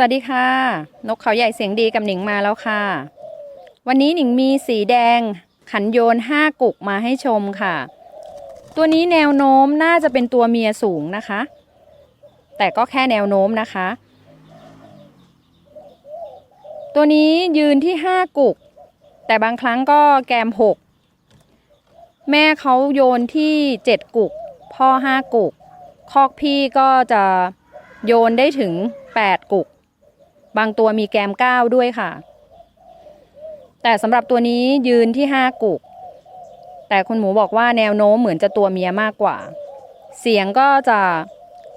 วัสดีค่ะ นกเขาใหญ่เสียงดีกับหนิงมาแล้วค่ะ วันนี้หนิงมีสีแดงขันโยนห้ากุกมาให้ชมค่ะ ตัวนี้แนวโน้มน่าจะเป็นตัวเมียสูงนะคะ แต่ก็แค่แนวโน้มนะคะ ตัวนี้ยืนที่ห้ากุก แต่บางครั้งก็แกมหกแม่เขาโยนที่เจ็ดกุก พ่อห้ากุก คอกพี่ก็จะโยนได้ถึงแปดกุก บางตัวมีแกมเก้าด้วยค่ะ แต่สำหรับตัวนี้ยืนที่ห้ากุก แต่คุณหมูบอกว่าแนวโน้มเหมือนจะตัวเมียมากกว่า เสียงก็จะ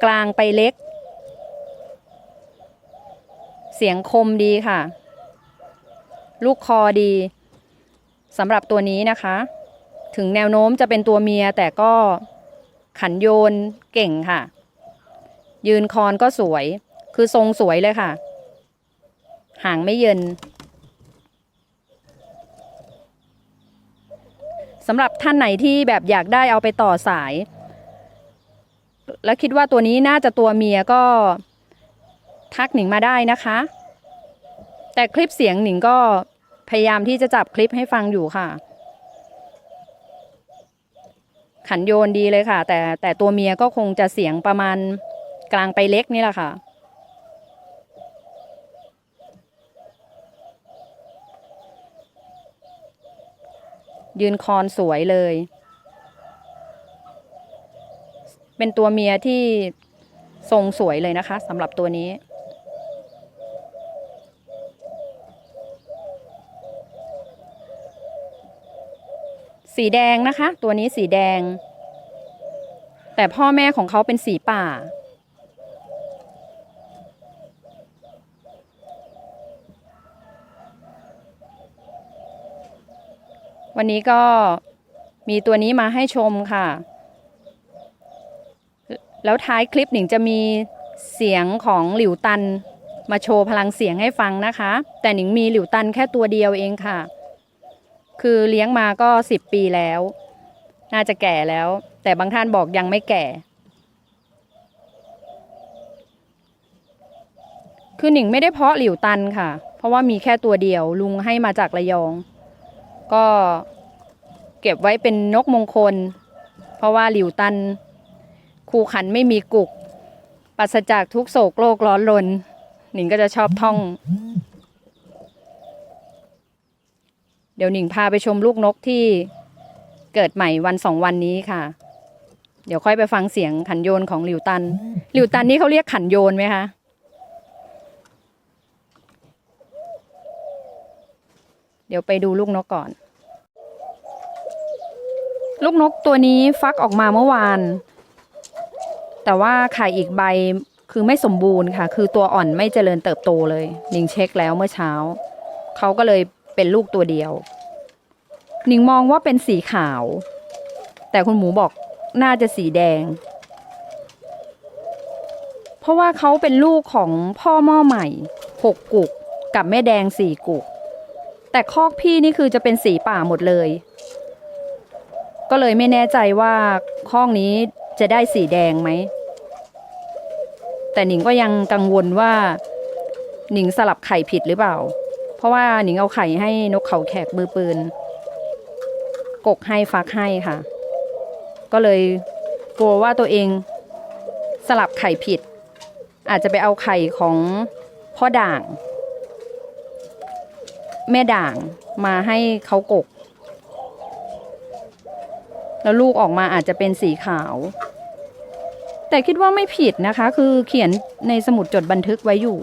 กลางไปเล็ก เสียงคมดีค่ะ ลูกคอดีสำหรับตัวนี้นะคะ ถึงแนวโน้มจะเป็นตัวเมียแต่ก็ขันโยนเก่งค่ะ ยืนคอนก็สวย คือทรงสวยเลยค่ะ หางไม่เยินสำหรับท่านไหนที่แบบอยากได้เอาไปต่อสาย แล้วคิดว่าตัวนี้น่าจะตัวเมียก็ทักหนิงมาได้นะคะ แต่คลิปเสียงหนิงก็พยายามที่จะจับคลิปให้ฟังอยู่ค่ะ ขันโยนดีเลยค่ะ แต่แต่ตัวเมียก็คงจะเสียงประมาณกลางไปเล็กนี่แหละค่ะ ยืนคอนสวยเลย เป็นตัวเมียที่ทรงสวยเลยนะคะสำหรับตัวนี้ สีแดงนะคะ ตัวนี้สีแดง แต่พ่อแม่ของเขาเป็นสีป่า วันนี้ก็มีตัวนี้มาให้ชมค่ะ แล้วท้ายคลิปหนิงจะมีเสียงของหลิวตันมาโชว์พลังเสียงให้ฟังนะคะ แต่หนิงมีหลิวตันแค่ตัวเดียวเองค่ะ คือเลี้ยงมาก็สิบปีแล้ว น่าจะแก่แล้ว แต่บางท่านบอกยังไม่แก่ คือหนิงไม่ได้เพาะหลิวตันค่ะ เพราะว่ามีแค่ตัวเดียวลุงให้มาจากระยอง ก็เก็บไว้เป็นนกมงคล เพราะว่าหลิวตัน คูขันไม่มีกุกปราศจากทุกโศกโลกร้อนรนหนิงก็จะชอบท่อง เดี๋ยวหนิงพาไปชมลูกนกที่เกิดใหม่วันสองวันนี้ค่ะ เดี๋ยวค่อยไปฟังเสียงขันโยนของหลิวตัน หลิวตันนี่เขาเรียกขันโยนไหมคะเดี๋ยวไปดูลูกนกก่อน ลูกนกตัวนี้ฟักออกมาเมื่อวาน แต่ว่าไข่อีกใบคือไม่สมบูรณ์ค่ะ คือตัวอ่อนไม่เจริญเติบโตเลยนิงเช็คแล้วเมื่อเช้า เขาก็เลยเป็นลูกตัวเดียวนิงมองว่าเป็นสีขาว แต่คุณหมูบอกน่าจะสีแดง เพราะว่าเขาเป็นลูกของพ่อหม้อใหม่หกกุกกับแม่แดงสี่กุก แต่คอกพี่นี่คือจะเป็นสีป่าหมดเลย ก็เลยไม่แน่ใจว่าคอกนี้จะได้สีแดงไหม แต่หนิงก็ยังกังวลว่า หนิงสลับไข่ผิดหรือเปล่า เพราะว่าหนิงเอาไข่ให้นกเขาแขกมือปืน กกให้ฟักให้ค่ะ ก็เลยกลัวว่าตัวเองสลับไข่ผิด อาจจะไปเอาไข่ของพ่อด่าง แม่ด่างมาให้เขากก แล้วลูกออกมาอาจจะเป็นสีขาว แต่คิดว่าไม่ผิดนะคะ คือเขียนในสมุดจดบันทึกไว้อยู่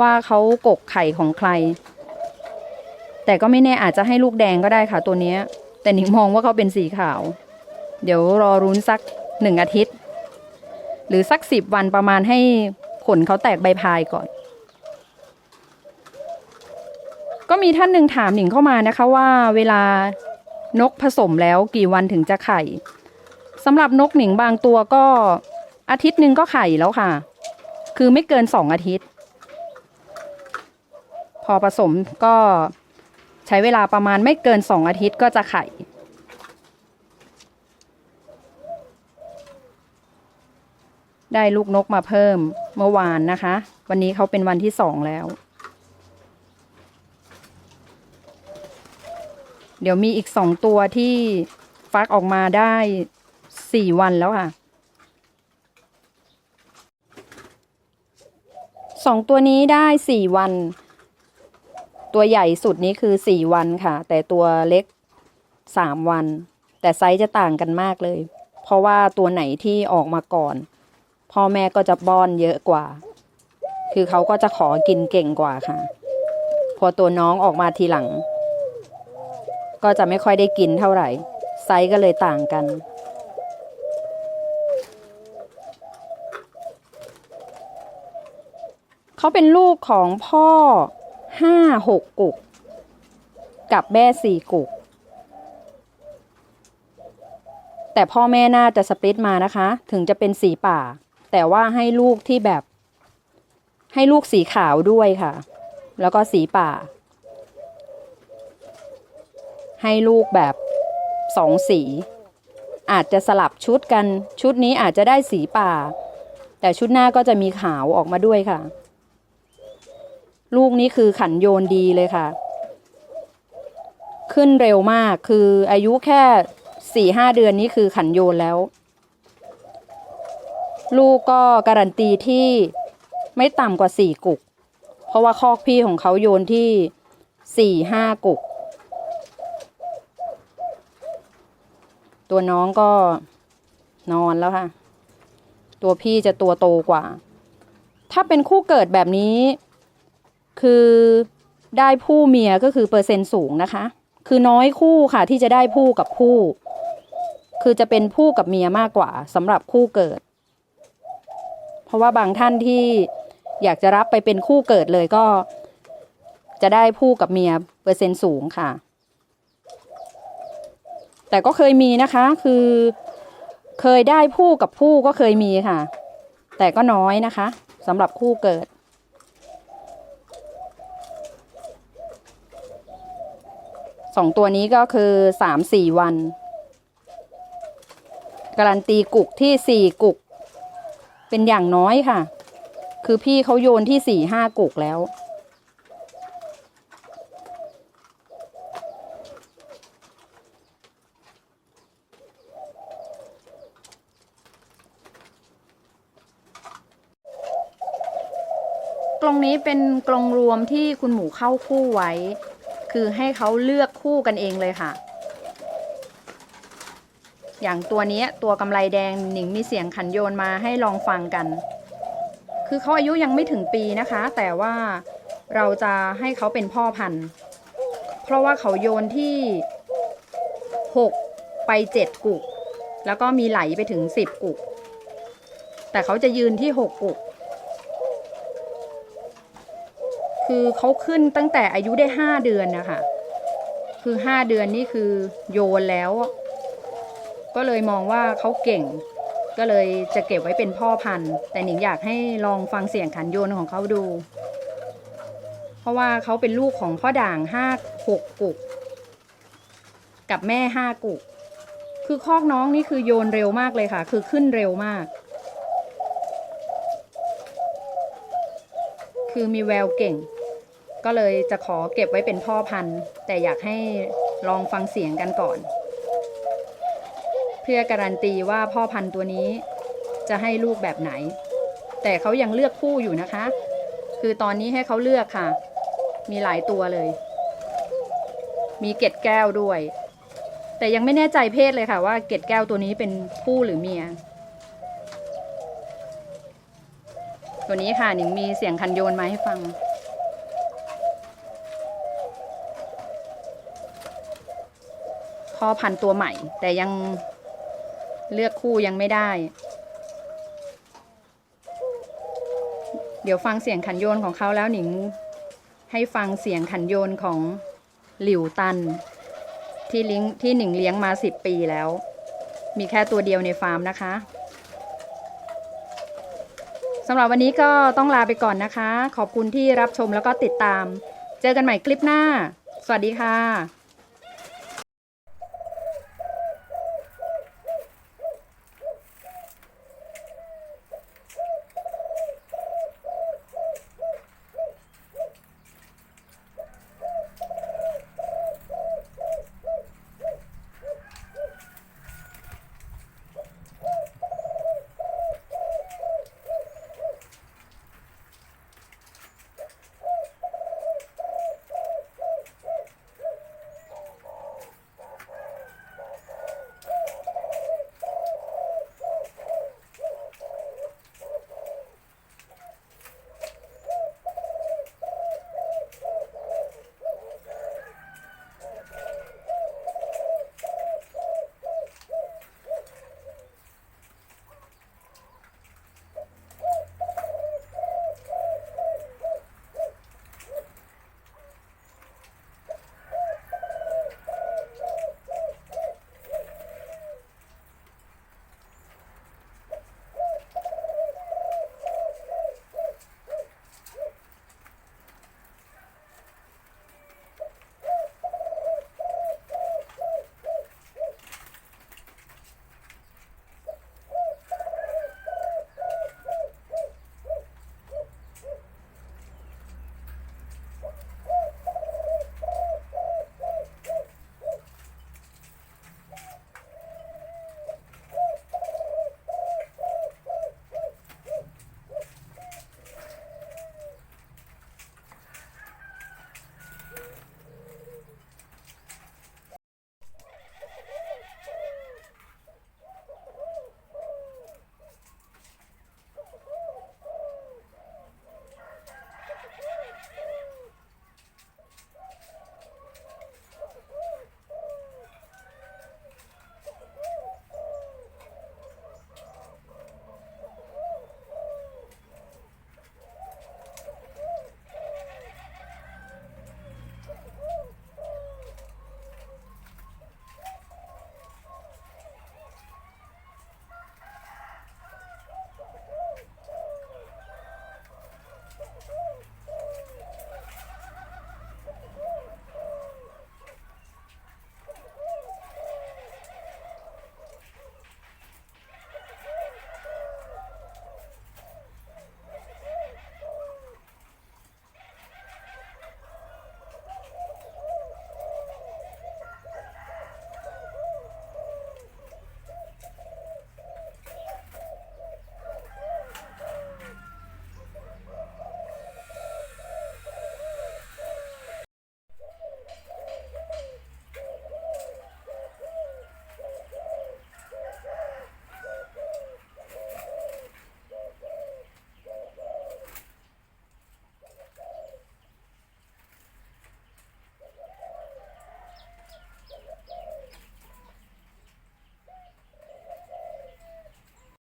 ว่าเขากกไข่ของใคร แต่ก็ไม่แน่อาจจะให้ลูกแดงก็ได้ค่ะตัวนี้แต่หนิงมองว่าเขาเป็นสีขาว เดี๋ยวรอรุ้นสักหนึ่งอาทิตย์ หรือสักสิบวันประมาณให้ขนเขาแตกใบพายก่อน ก็มีท่านหนึ่งถามหนิงเข้ามานะคะว่าเวลา นกผสมแล้วกี่วันถึงจะไข่สำหรับนกหนิงบางตัวก็อาทิตย์หนึ่งก็ไข่แล้วค่ะ คือไม่เกินสองอาทิตย์ พอผสมก็ใช้เวลาประมาณไม่เกินสองอาทิตย์ก็จะไข่ได้ลูกนกมาเพิ่มเมื่อวานนะคะ วันนี้เขาเป็นวันที่สองแล้ว ดี๋ยวมีอีกสองตัวที่ฟักออกมาได้สี่วันแล้วค่ะสองตัวนี้ได้สี่วัน ตัวใหญ่สุดนี้คือสี่วันค่ะ แต่ตัวเล็กสามวัน แต่ไซส์จะต่างกันมากเลย เพราะว่าตัวไหนที่ออกมาก่อน พ่อแม่ก็จะป้อนเยอะกว่า คือเขาก็จะขอกินเก่งกว่าค่ะ พอตัวน้องออกมาทีหลัง ก็จะไม่ค่อยได้กินเท่าไหร่ ไซส์ก็เลยต่างกัน เขาเป็นลูกของพ่อห้าหกกุก กับแม่สี่กุก แต่พ่อแม่น่าจะสปลิตมานะคะ ถึงจะเป็นสีป่า แต่ว่าให้ลูกที่แบบ ให้ลูกสีขาวด้วยค่ะ แล้วก็สีป่า ให้ลูกแบบสองสี อาจจะสลับชุดกันชุดนี้อาจจะได้สีป่า แต่ชุดหน้าก็จะมีขาวออกมาด้วยค่ะ ลูกนี้คือขันโยนดีเลยค่ะ ขึ้นเร็วมากคืออายุแค่สี่ห้าเดือนนี้คือขันโยนแล้ว ลูกก็การันตีที่ไม่ต่ำกว่าสี่กุก เพราะว่าคอกพี่ของเขาโยนที่สี่ห้ากุก ตัวน้องก็นอนแล้วค่ะ ตัวพี่จะตัวโตกว่า ถ้าเป็นคู่เกิดแบบนี้ คือได้ผู้เมียก็คือเปอร์เซ็นต์สูงนะคะ คือน้อยคู่ค่ะที่จะได้ผู้กับผู้ คือจะเป็นผู้กับเมียมากกว่าสำหรับคู่เกิด เพราะว่าบางท่านที่อยากจะรับไปเป็นคู่เกิดเลยก็ จะได้ผู้กับเมียเปอร์เซ็นต์สูงค่ะ แต่ก็เคยมีนะคะ คือเคยได้ผู้กับผู้ก็เคยมีค่ะ แต่ก็น้อยนะคะสำหรับคู่เกิด สองตัวนี้ก็คือสามสี่วัน การันตีกุกที่สี่กุก เป็นอย่างน้อยค่ะ คือพี่เขาโยนที่สี่ห้ากุกแล้ว นี้เป็นกรงรวมที่คุณหมูเข้าคู่ไว้ คือให้เขาเลือกคู่กันเองเลยค่ะ อย่างตัวนี้ตัวกำไรแดงหนิงมีเสียงขันโยนมาให้ลองฟังกัน คือเขาอายุยังไม่ถึงปีนะคะ แต่ว่าเราจะให้เขาเป็นพ่อพันธุ์ เพราะว่าเขาโยนที่ 6 ไป 7 กุก แล้วก็มีไหลไปถึง 10 กุก แต่เขาจะยืนที่ 6 กุก คือเขาขึ้นตั้งแต่อายุได้ห้าเดือนนะคะ คือห้าเดือนนี่คือโยนแล้ว ก็เลยมองว่าเขาเก่ง ก็เลยจะเก็บไว้เป็นพ่อพันธุ์ แต่หนิงอยากให้ลองฟังเสียงขันโยนของเขาดู เพราะว่าเขาเป็นลูกของพ่อด่างห้าหกกุก กับแม่ห้ากุก คือคอกน้องนี่คือโยนเร็วมากเลยค่ะ คือขึ้นเร็วมากคือมีแววเก่ง ก็เลยจะขอเก็บไว้เป็นพ่อพันธุ์ แต่อยากให้ลองฟังเสียงกันก่อน เพื่อการันตีว่าพ่อพันธุ์ตัวนี้จะให้ลูกแบบไหน แต่เขายังเลือกคู่อยู่นะคะ คือตอนนี้ให้เขาเลือกค่ะ มีหลายตัวเลย มีเกล็ดแก้วด้วย แต่ยังไม่แน่ใจเพศเลยค่ะว่าเกล็ดแก้วตัวนี้เป็นผู้หรือเมียตัวนี้ค่ะหนิงมีเสียงคันโยนมาให้ฟัง พ่อพันตัวใหม่ แต่ยังเลือกคู่ยังไม่ได้ เดี๋ยวฟังเสียงขันโยนของเขาแล้วหนิง ให้ฟังเสียงขันโยนของหลิวตัน ที่ลิงที่หนิงเลี้ยงมาสิบปีแล้ว มีแค่ตัวเดียวในฟาร์มนะคะสำหรับวันนี้ก็ต้องลาไปก่อนนะคะ ขอบคุณที่รับชมแล้วก็ติดตาม เจอกันใหม่คลิปหน้า สวัสดีค่ะ